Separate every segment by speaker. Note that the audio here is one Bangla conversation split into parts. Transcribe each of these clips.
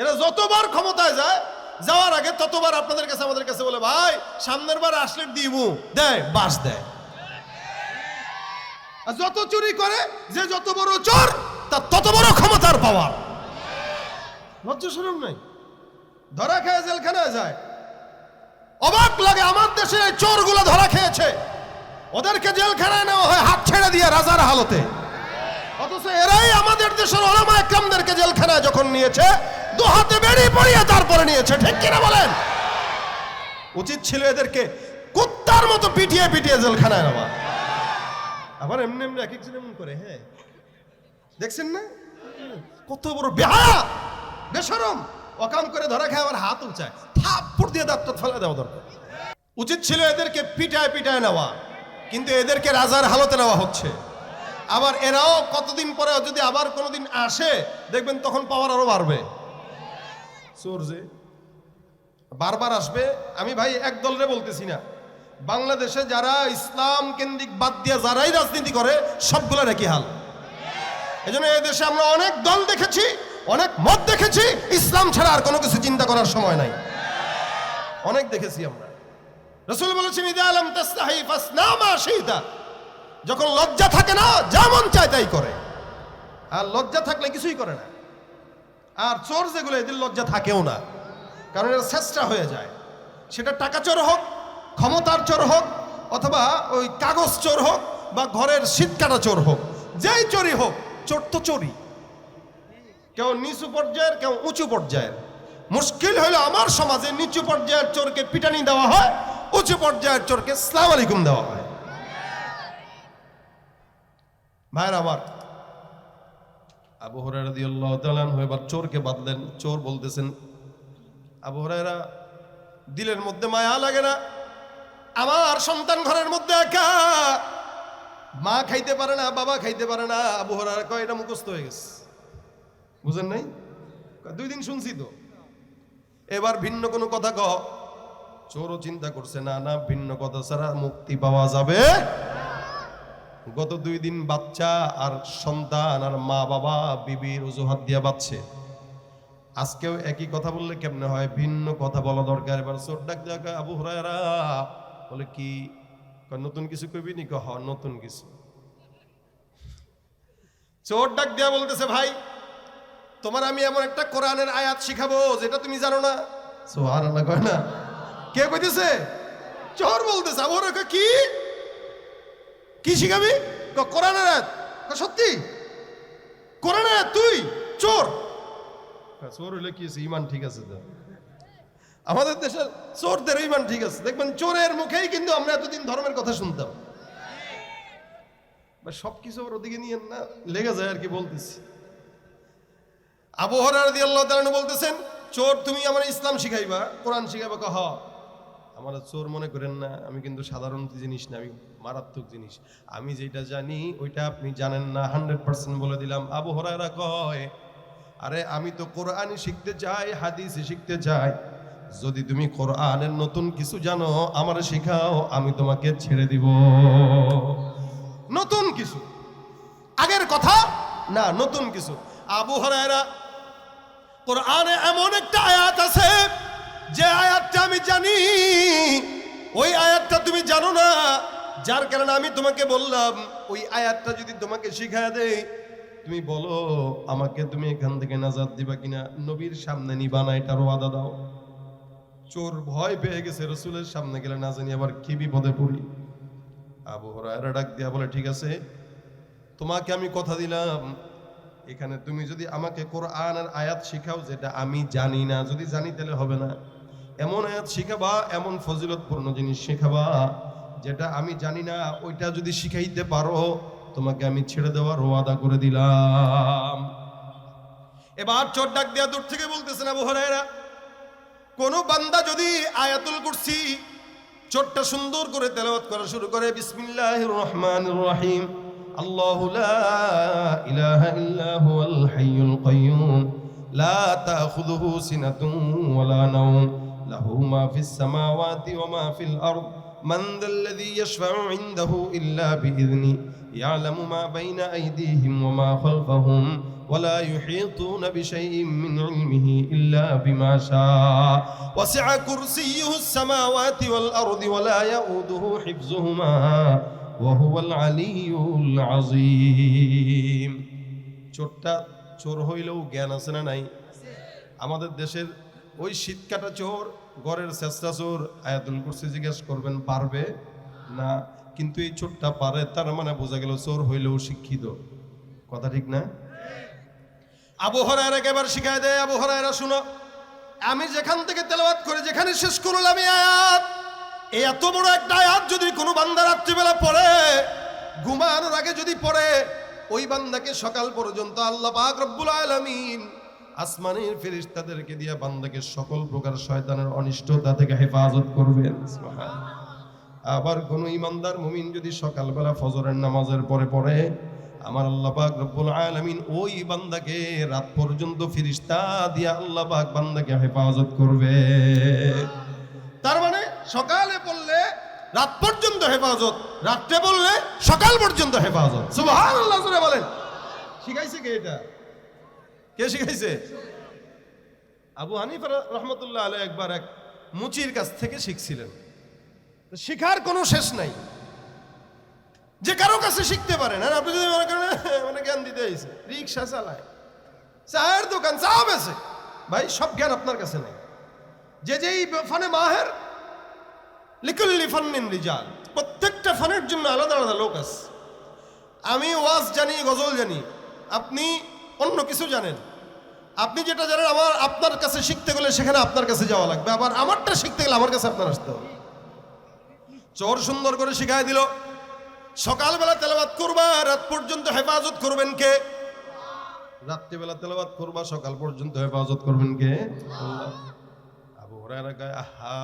Speaker 1: এরা যতবার ক্ষমতায় যায়, যাওয়ার আগে ততবার আপনাদের কাছে, আমাদের কাছে বলে, ভাই, সামনের বার আসলে দিব দেয়, বাস দেয়। যত চুরি করে, যে যত বড় চোর, তার তত বড় ক্ষমতার পাওয়ার। লজ্জা শরম নাই? ধরা খেয়ে জেলখানায় যায়। অবাক লাগে আমার দেশের এই চোরগুলো ধরা খেয়েছে। ওদেরকে জেলখানায় নেওয়া হয়, হাত ছেড়ে দিয়ে রাজার হালতে। অথচ এরাই আমাদের দেশের ওলামা একরামদেরকে জেলখানায় যখন নিয়েছে দু হাতে বেরিয়ে পড়িয়ে তারপরে নিয়েছে, ঠিক কিনা বলেন? উচিত ছিল এদেরকে কুত্তার মতো পিটিয়ে পিটিয়ে জেলখানায় নেওয়া। আবার এমনি এমনি এক একজন এমন করে হ্যাঁ। দেখছেন না? কত বড় বেহায়া বেসরম অকাম করে ধরা খায়, আবার হাত উঁচায়। থাপ্পড় দিয়ে দাঁত ফেলে দেওয়া দরকার। উচিত ছিল এদেরকে পিটায় পিটায় নেওয়া, কিন্তু এদেরকে রাজার হালতে নেওয়া হচ্ছে। আবার এরাও কতদিন পরে যদি আবার কোনোদিন আসে, দেখবেন তখন পাওয়ার আরও বাড়বে। চোর যে বারবার আসবে, আমি ভাই এক দলরে বলতেছি না। বাংলাদেশে যারা ইসলাম কেন্দ্রিক বাদ দিয়ে যারাই রাজনীতি করে, সবগুলোর একই হাল। এই জন্য দেশে আমরা অনেক দল দেখেছি, অনেক মত দেখেছি, ইসলাম ছাড়া আর কোনো কিছু চিন্তা করার সময় নাই। অনেক দেখেছি আমরা। রসুল বলেছেন, ইদা আলম তাস্তাহি যখন লজ্জা থাকে না যেমন চায় তাই করে। আর লজ্জা থাকলে কিছুই করে না। আর চোর যেগুলো এদের লজ্জা থাকেও না। কারণ এরা চেষ্টা হয়ে যায়। সেটা টাকা চোর হোক, ক্ষমতার চোর হোক, অথবা ওই কাগজ চোর হোক বা ঘরের শীত কাটা চোর হোক, যেই চোরই হোক, চোর তো চোরই। কেউ নিচু পর্যায়ের, কেউ উঁচু পর্যায়ের। মুশকিল হলো আমার সমাজে নিচু পর্যায়ের চোরকে পিটানি দেওয়া হয়, উঁচু পর্যায়ের চোরকে সালাম আলাইকুম দেওয়া হয়। ভাইয়ের আমার আবু হরাইরা রাদিয়াল্লাহু তাআলা আনহু এবার চোরকে বাঁধলেন। চোর বলতেছেন, আবু হরাইরা দিলের মধ্যে মায়া লাগে না। আমার সন্তান ঘরের মধ্যে একা। মা খাইতে পারে না, বাবা খাইতে পারে না। আবু হরাইরা কয়, এটা মুখস্থ হয়ে গেছে। বুঝেন নাই? দুই দিন শুনছি তো। এবার ভিন্ন কোনো কথা কহ চোরও চিন্তা করছে, না না, ভিন্ন কথা ছাড়া মুক্তি পাওয়া যাবে গত দুই দিন বাচ্চা আর সন্তান আর মা বাবা বিবির অজুহাত দিয়া বাচ্চে আজকেও একই কথা বললে কেমনে হয়? ভিন্ন কথা বলা দরকার। এবার চোর ডাক দেওয়া কয়, আবু হরায়রা। বলে কি? নতুন কিছু কবি নি? কহ নতুন কিছু। চোর ডাক দেয়া বলতেছে ভাই তোমার আমি এমন একটা কোরআনের আয়াত শিখাবো যেটা তুমি জানো না। সোহার কয় না। কে কইতেছে? চোর বলতেছে। আবু কি? কি শিখাবি? ক- কোরআনের আয়াত। সত্যি? কোরআনের আয়াত তুই? চোর। চোর হইলে কি আছে ইমান ঠিক আছে তো। আমাদের দেশের চোরদের ইমান ঠিক আছে। দেখবেন চোরের মুখেই কিন্তু আমরা এতদিন ধর্মের কথা শুনতাম। সব কিছু ওর ওদিকে নিয়ে না লেগে যায় আর কি বলতেছি। আবহাওয়ার দিয়ে আল্লাহ বলতেছেন চোর তুমি আমার ইসলাম শিখাইবা কোরআন শিখাইবা কহ আমার চোর মনে করেন না, আমি কিন্তু সাধারণ জিনিস না, আমি মারাত্মক জিনিস। আমি যেটা জানি, ওইটা আপনি জানেন না, হান্ড্রেড পার্সেন্ট বলে দিলাম। আবু হরাইরা কয়, আরে আমি তো কোরআনই শিখতে চাই হাদিসে শিখতে চাই। যদি তুমি কোরআনের নতুন কিছু জানো, আমার শেখাও, আমি তোমাকে ছেড়ে দিব। নতুন কিছু। আগের কথা? না, নতুন কিছু। আবু হরাইরা কোরআনে এমন একটা আয়াত আছে যে আয়াতটা আমি জানি, ওই আয়াতটা তুমি জানো না। যার কারণে আমি তোমাকে বললাম, ওই আয়াতটা যদি তোমাকে শিখায় দেই, তুমি বলো, আমাকে তুমি এখান থেকে নাজাদ দিবা কিনা? নবীর সামনে নিবা না এটার ওয়াদা দাও। চোর ভয় পেয়ে গেছে, রসুলের সামনে গেলে না জানি আবার কি বিপদে পড়ি। আবু হরায়রা ডাক দিয়া বলে, ঠিক আছে, তোমাকে আমি কথা দিলাম। এখানে তুমি যদি আমাকে কোরআনের আয়াত শিখাও, যেটা আমি জানি না, যদি জানি তাহলে হবে না। এমন আয়াত শিখাবা, এমন ফজিলতপূর্ণ জিনিস শিখাবা, যেটা আমি জানি না, ওইটা যদি শিখাইতে পারো, তোমাকে আমি ছেড়ে দেওয়ার ওয়াদা করে দিলাম। এবার চোর ডাক দেয়া দূর থেকে বলতেছেন আবু হরায়রা, কোন বান্দা যদি আয়াতুল কুরসি চোরটা সুন্দর করে তেলাওয়াত করা শুরু করে, বিসমিল্লাহির রহমানির রহিম, আল্লাহু ইলাহা ইল্লা হুয়াল হাইয়ুল কাইয়ুম, লা তাখুযুহু সিনাতুন ওয়ালা নাওম। লাহু মা ফিস সামাওয়াতি ওয়া মা ফিল আরদ من ذا الذي يشفع عنده إلا بإذنه يعلم ما بين أيديهم وما خلفهم ولا يحيطون بشيء من علمه إلا بما شاء وسع كرسيه السماوات والأرض ولا يؤوده حفظهما وهو العلي العظيم চোরটা চোর হইলেও জ্ঞান আছে না নাই আমাদের দেশের ওই শীতকাটা চোর গড়ের চেষ্টা চোর আয়াতুল কুরসি জিজ্ঞেস করবেন, পারবে? না। কিন্তু এই চোরটা পারে, তার মানে বোঝা গেল চোর হইলেও শিক্ষিত। কথা ঠিক না? আবহাওয়ার একেবারে শিখাই দেয় আবহাওয়ারা শুনো। আমি যেখান থেকে তেলাওয়াত করে, যেখানে শেষ করলাম এই আয়াত এত বড় একটা আয়াত যদি কোনো বান্দা রাত্রিবেলা পড়ে, ঘুমানোর আগে যদি পড়ে, ওই বান্দাকে সকাল পর্যন্ত আল্লাহ পাক রব্বুল আলামিন আসমানের ফেরিস্তাদেরকে দিয়ে বান্দাকে সকল প্রকার শয়তানের অনিষ্টতা থেকে হেফাজত করবেন আবার কোন ইমানদার মুমিন যদি সকালবেলা ফজরের নামাজের পরে পড়ে, আমার আল্লাহ পাক রব্বুল আলামিন ওই বান্দাকে রাত পর্যন্ত ফিরিস্তা দিয়া আল্লাহ পাক বান্দাকে হেফাজত করবে। তার মানে সকালে পড়লে রাত পর্যন্ত হেফাজত, রাত্রে বললে সকাল পর্যন্ত হেফাজত। সুবহানাল্লাহ, জোরে বলেন। শিখাইছে কে এটা? কে শিখাইছে? আবু হানিফা রহমতুল্লাহ আলাই একবার এক মুচির কাছ থেকে শিখছিলেন। শিখার কোনো শেষ নাই। যে কারও কাছে শিখতে পারেন আর আপনি যদি মনে করেন মানে জ্ঞান দিতে আইছে রিক্সা চালায়, চায়ের দোকান চা বেছে, ভাই, সব জ্ঞান আপনার কাছে নেই। যে যেই ফানে মাহের, লিকুল্লি ফান্নিন রিজাল, প্রত্যেকটা ফানের জন্য আলাদা আলাদা লোক আছে। আমি ওয়াজ জানি, গজল জানি, আপনি অন্য কিছু জানেন। আপনি যেটা জানেন, আমার আপনার কাছে শিখতে গেলে সেখানে আপনার কাছে যাওয়া লাগবে। আবার আমারটা শিখতে গেলে আমার কাছে আপনার আসতে হবে। চোর সুন্দর করে শিখাই দিল, সকালবেলা তেলাবাত করবা, রাত পর্যন্ত হেফাজত করবেন কে? রাত্রিবেলা তেলাবাত করবা, সকাল পর্যন্ত হেফাজত করবেন কে। আবু হুরায়রা আহা,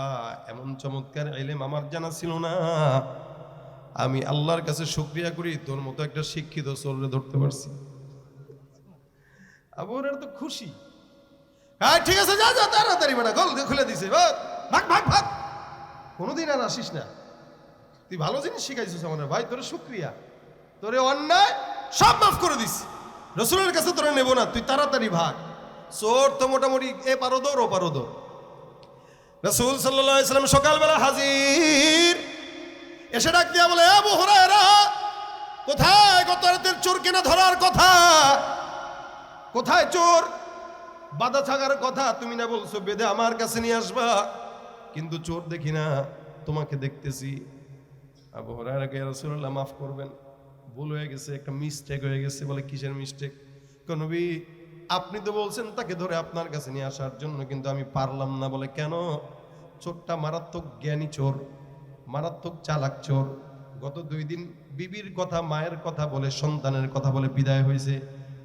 Speaker 1: এমন চমৎকার এলেম আমার জানা ছিল না। আমি আল্লাহর কাছে শুক্রিয়া করি, তোর মতো একটা শিক্ষিত চোররে ধরতে পারছি। আবু হুরায়রা তো খুশি। হ্যাঁ ঠিক আছে, যা যা, তাড়াতাড়ি বেটা গল খুলে দিছে, ভাগ ভাগ ভাগ কোনোদিন আর আসিস না। তুই ভালো জিনিস শিখাইছিস আমাদের, ভাই, তোর শুক্রিয়া। তোরে অন্যায় সব মাফ করে দিস। রসুলের কাছে তোরা নেব না, তুই তাড়াতাড়ি ভাগ। চোর তো মোটামুটি এ পারো দৌড় ও পারো দৌড় রসুল সাল্লাম সকালবেলা হাজির। এসে ডাক দিয়া বলে কোথায়? গত রাতের চোর কেনা ধরার কথা। কোথায় চোর? বাধা থাকার কথা তুমি না বলছো বেদে আমার কাছে নিয়ে আসবা। কিন্তু চোর দেখি না, তোমাকে দেখতেছি। আবু মাফ করবেন। ভুল হয়ে গেছে, একটা মিস্টেক হয়ে গেছে বলে কিসের মিস্টেক নবী, আপনি তো বলছেন তাকে ধরে আপনার কাছে নিয়ে আসার জন্য, কিন্তু আমি পারলাম না বলে। কেন? চোরটা মারাত্মক জ্ঞানী চোর, মারাত্মক চালাক চোর। গত দুই দিন বিবির কথা, মায়ের কথা বলে, সন্তানের কথা বলে বিদায় হয়েছে।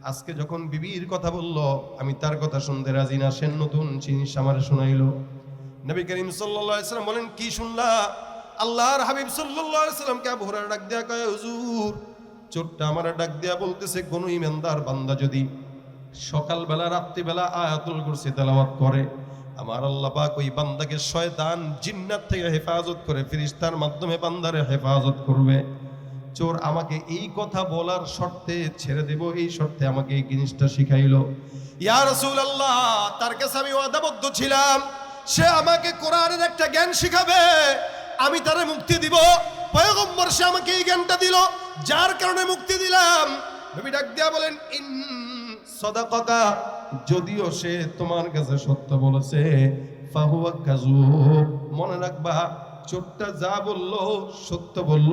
Speaker 1: আজকে যখন বিবির কথা বলল, আমি তার কথা শুনতে রাজি না সেন নতুন জিনিস আমার শোনাইলো। নবী করিম সাল্লাম বলেন, কি শুনলা? আল্লাহর হাবিব সাল্লামকে হুরায়রা ডাক দেয়া কয়, হুজুর, চোরটা আমার ডাক দেয়া বলতেছে, কোন ইমানদার বান্দা যদি সকালবেলা, রাত্রিবেলা আয়াতুল কুরসি তেলাওয়াত করে, আমার আল্লাহ পাক ওই বান্দাকে শয়তান জিন্নাত থেকে হেফাজত করে, ফেরেশতার মাধ্যমে বান্দারে হেফাজত করবে। চোর আমাকে এই কথা বলার শর্তে ছেড়ে দেব, এই শর্তে আমাকে এই জিনিসটা শিখাইলো। ইয়া রাসূলুল্লাহ, তার কাছে আমি ওয়াদাবদ্ধ ছিলাম। সে আমাকে কোরআনের একটা জ্ঞান শিখাবে, আমি তারে মুক্তি দিব। পয়গম্বর সে আমাকে এই জ্ঞানটা দিল, যার কারণে মুক্তি দিলাম। নবী ডাক দিয়া বলেন, ইন সদাকতা যদিও সে তোমার কাছে সত্য বলেছে, ফাহুয়া কাজুব মনে রাখবা। চোরটা যা বলল, সত্য বলল,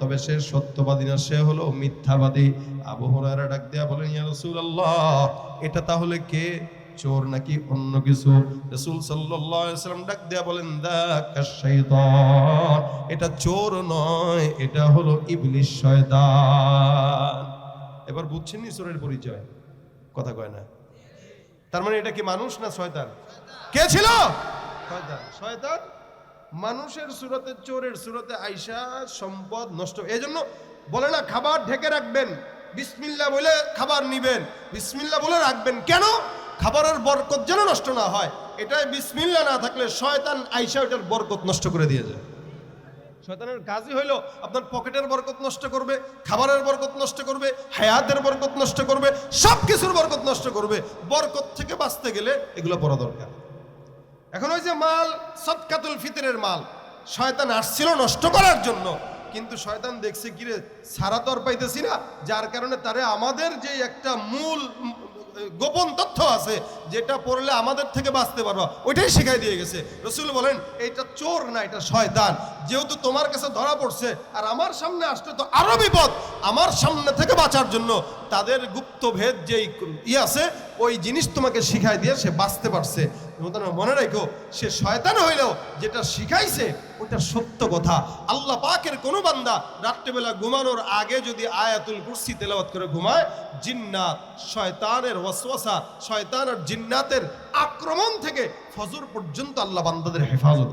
Speaker 1: তবে সে সত্যবাদী না, সে হলো মিথ্যাবাদী। আবু হুরায়রা ডাক দিয়া বলেন, ইয়া রাসূলুল্লাহ, এটা তাহলে কে? চোর নাকি অন্য কিছু? রাসূল সাল্লাল্লাহু আলাইহি সাল্লাম ডাক দিয়া বলেন দাকা শাইতান এটা চোর নয়, এটা হলো ইবলিশ শয়তান। এবার বুঝছেন নি চোরের পরিচয়? কথা কয় না। তার মানে এটা কি মানুষ না শয়তান? কে ছিল? শয়তান। শয়তান? মানুষের সুরতে চোরের সুরতে আইসা সম্পদ নষ্ট। এই জন্য বলে না, খাবার ঢেকে রাখবেন। বিসমিল্লা বলে খাবার নিবেন। বিসমিল্লা বলে রাখবেন। কেন? খাবারের বরকত যেন নষ্ট না হয়। এটাই বিসমিল্লা না থাকলে শয়তান আইসা ওটার বরকত নষ্ট করে দিয়ে যায়। শয়তানের কাজই হইল আপনার পকেটের বরকত নষ্ট করবে, খাবারের বরকত নষ্ট করবে, হায়াতের বরকত নষ্ট করবে সব কিছুর বরকত নষ্ট করবে। বরকত থেকে বাঁচতে গেলে এগুলো পড়া দরকার। এখন ওই যে মাল সৎকাতুল ফিতরের মাল, শয়তান আসছিল নষ্ট করার জন্য। কিন্তু শয়তান দেখছে, কিরে, সারা তর পাইতেছি না। যার কারণে তারে আমাদের যে একটা মূল, গোপন তথ্য আছে, যেটা পড়লে আমাদের থেকে বাঁচতে পারবা, ওইটাই শিখাই দিয়ে গেছে। রসুল বলেন এটা চোর না, এটা শয়তান। যেহেতু তোমার কাছে ধরা পড়ছে, আর আমার সামনে আসলে তো আরও বিপদ। আমার সামনে থেকে বাঁচার জন্য তাদের গুপ্ত ভেদ যেই ই আছে ওই জিনিস তোমাকে শিখাই দিয়ে সে বাঁচতে পারছে। মনে রেখো, সে শয়তান হইলেও যেটা শিখাইছে, ওটা সত্য কথা। আল্লাহ পাকের কোনো বান্দা রাত্রেবেলা ঘুমানোর আগে যদি আয়াতুল কুরসি তেলাবাত করে ঘুমায়, জিন্নাত, শয়তানের ওয়াসওয়াসা, শয়তান আর জিন্নাতের আক্রমণ থেকে ফজর পর্যন্ত আল্লাহ বান্দাদের হেফাজত